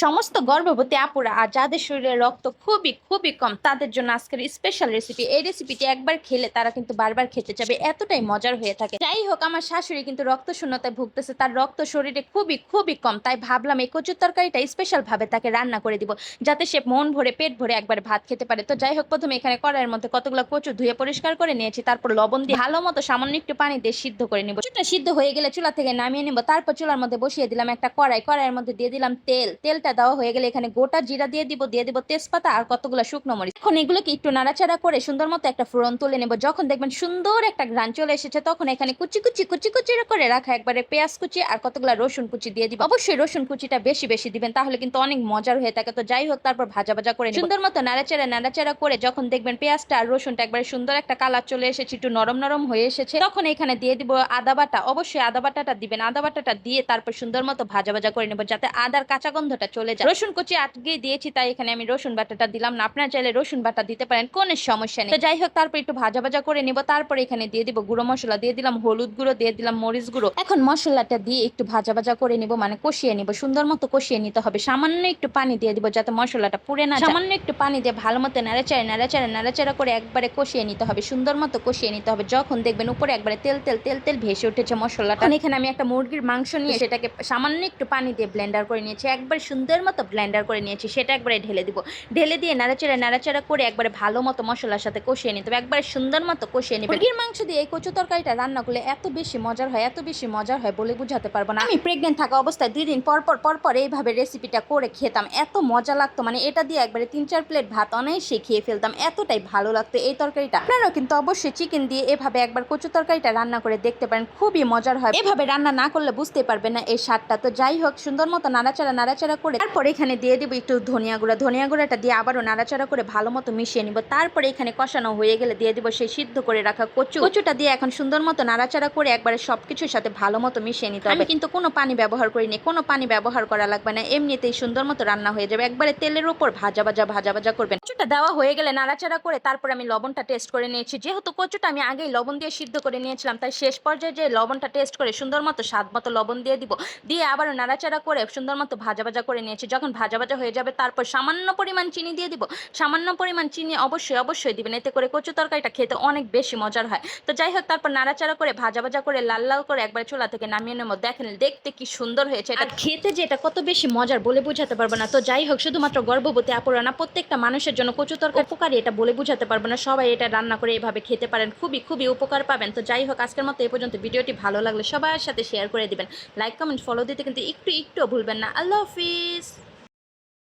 সমস্ত গর্ভবতী আপুরা আর যাদের শরীরে রক্ত খুবই খুবই কম, তাদের জন্য আজকের স্পেশাল রেসিপি এই রেসিপিটি একবার খেলে তারা কিন্তু বারবার খেতে চাবে এতটাই মজার হয়ে থাকে। যাই হোক, আমার শাশুড়ি কিন্তু রক্ত শূন্যতায় ভুগতেছে, তার রক্ত শরীরে খুবই খুবই কম, তাই ভাবলাম এই কচুর তরকারিটা স্পেশাল ভাবে তাকে রান্না করে দিব, যাতে সে মন ভরে, পেট ভরে একবার ভাত খেতে পারে। তো যাই হোক, প্রথমে এখানে কড়াইয়ের মধ্যে কতগুলো কচু ধুয়ে পরিষ্কার করে নিয়েছি, তারপর লবণ দিয়ে ভালো মতো সামান্য একটু পানি দিয়ে সিদ্ধ করে নিব। কচুটা সিদ্ধ হয়ে গেলে চুলা থেকে নামিয়ে নিব, তারপর চুলার মধ্যে বসিয়ে দিলাম একটা কড়াই, কড়াইয়ের মধ্যে দিয়ে দিলাম তেল তেল তেলটা দেওয়া হয়ে গেলে এখানে গোটা জিরা দিয়ে দিব দিয়ে দিব তেজপাতা আর কতগুলো শুকনো মরিচ। এখন এগুলোকে একটু নাড়াচাড়া করে সুন্দর মতো একটা ফোড়ন তুলে নেব। যখন দেখবেন সুন্দর একটা ঘ্রাণ চলে এসেছে, তখন এখানে কুচি কুচি কুচি কুচি করে রাখা একবারে পেঁয়াজ কুচি আর কতগুলো রসুন কুচি দিয়ে দিব। অবশ্যই রসুন কুচিটা বেশি বেশি দিবেন, তাহলে কিন্তু অনেক মজার হয়ে থাকে। তো যাই হোক, তারপর ভাজা ভাজা করে সুন্দর মতো নাড়াচাড়া নাড়াচাড়া করে যখন দেখবেন পেঁয়াজটা আর রসুনটা একবারে সুন্দর একটা কালার চলে এসেছে, একটু নরম নরম হয়ে এসেছে, তখন এখানে দিয়ে দিব আদা বাটা। অবশ্যই আদা বাটাটা দিবেন। আদা বাটাটা দিয়ে তারপর সুন্দর মতো ভাজা ভাজা করে নেব, যাতে আদার কাঁচা গন্ধটা চলে যায়। রসুন কুচি আটকে দিয়েছি, তাই এখানে আমি রসুন বাটাটা দিলাম। না, আপনার চাইলে রসুন বাটা দিতে পারেন, কোনো সমস্যা নেই। তো যাই হোক, তারপর একটু ভাজা ভাজা করে নেব। তারপরে এখানে দিয়ে দিব গুঁড়ো মশলা, দিয়ে দিলাম হলুদ গুঁড়ো, দিয়ে দিলাম মরিচ গুঁড়ো। এখন মশলাটা দিয়ে একটু ভাজা ভাজা করে নিব মানে কষিয়ে নিব। সুন্দর মতো কষিয়ে নিতে হবে। সামান্য একটু পানি দিয়ে দিব যাতে মশলাটা পুড়ে না সামান্য একটু পানি দিয়ে ভালো মতো নাড়াচাড়া নাড়াচাড়া নাড়াচাড়া করে একবারে কষিয়ে নিতে হবে। সুন্দর মতো কষিয়ে নিতে হবে। যখন দেখবেন উপরে একবারে তেল তেল তেল তেল ভেসে উঠেছে মশলাটা। এখানে আমি একটা মুরগির মাংস নিয়ে সেটাকে সামান্য একটু পানি দিয়ে ব্লেন্ডার করে নিয়েছি। একবার সুন্দর মতো ব্লেন্ডার করে নিয়েছি, সেটা একবারে ঢেলে দিব। ঢেলে দিয়ে নাড়াচাড়া নাড়াচাড়া করে একবারে ভালো মতো মশলার সাথে কষিয়ে নিতে হবে, একবারে সুন্দর মতো কষিয়ে নিবে। মুরগির মাংস দিয়ে এই কচু তরকারিটা রান্না করলে এত বেশি মজার হয়, এত বেশি মজার হয় বলে বুঝাতে পারব না। আমি প্রেগনেন্ট থাকা অবস্থায় দুই দিন পর পর পর পর এইভাবে রেসিপিটা করে খেতাম, এত মজা লাগতো। মানে এটা দিয়ে একবারে তিন চার প্লেট ভাত অনায়াসে খেয়ে ফেলতাম, এতটাই ভালো লাগতো এই তরকারিটা। আপনারাও কিন্তু অবশ্যই চিকেন দিয়ে এভাবে একবার কচু তরকারিটা রান্না করে দেখতে পারেন, খুবই মজার হয়। এভাবে রান্না না করলে বুঝতে পারবেন না এই স্বাদটা। তো যাই হোক, সুন্দর মতো নাড়াচাড়া নাড়াচাড়া করে তারপরে এখানে দিয়ে দিব একটু ধনিয়া গুঁড়া। ধনিয়া গুঁড়াটা দিয়ে আবারও নাড়াচাড়া করে ভালো মতো মিশিয়ে নিব। তারপরে এখানে কষানো হয়ে গেলে দিয়ে দিব সেই সিদ্ধ করে রাখা কচু। কচুটা দিয়ে এখন সুন্দর মতো নাড়াচাড়া করে একবারে সবকিছুর সাথে ভালো মতো মিশিয়ে নিতে হবে। কিন্তু কোনো পানি ব্যবহার করিনি। কোনো পানি ব্যবহার করা লাগবে না। এমনিতেই সুন্দর মতো রান্না হয়ে যাবে। একবারে তেলের উপর ভাজা ভাজা ভাজা ভাজা করবেন। কচুটা দেওয়া হয়ে গেলে নাড়াচাড়া করে তারপর আমি লবণটা টেস্ট করে নিয়েছি। যেহেতু কচুটা আমি আগেই লবণ দিয়ে সিদ্ধ করে নিয়েছিলাম, তাই শেষ পর্যায়ে যে লবণটা টেস্ট করে সুন্দর মতো স্বাদ মতো লবণ দিয়ে দিব। দিয়ে আবার নাড়াচাড়া করে সুন্দর মতো ভাজা ভাজা করে নিয়েছি। যখন ভাজা ভাজা হয়ে যাবে, তারপর সামান্য পরিমাণ চিনি দিয়ে দিব। সামান্য পরিমাণ চিনি অবশ্যই অবশ্যই দিবেন। এতে করে কচু তরকারিটা খেতে অনেক বেশি মজার হয়। তো যাই হোক, তারপর নাড়াচাড়া করে, ভাজা ভাজা করে, লাল লাল করে একবার চুলা থেকে নামিয়ে নেব। দেখেন, দেখতে কি সুন্দর হয়েছে। এটা খেতে যে এটা কত বেশি মজার বলে বোঝাতে পারব না। তো যাই হোক, শুধুমাত্র গর্ভবতী আপুরা না, প্রত্যেকটা মানুষের জন্য কচু তরকারি উপকারী এটা বলে বোঝাতে পারব না। সবাই এটা রান্না করে এভাবে খেতে পারেন। খুবই খুবই উপকার পাবেন। তো যাই হোক, আজকের মতো এই পর্যন্ত। ভিডিওটি ভালো লাগলে সবার সাথে শেয়ার করে দিবেন। লাইক, কমেন্ট, ফলো দিতে কিন্তু একটু, একটুও ভুলবেন না। আল্লাহ হাফিজ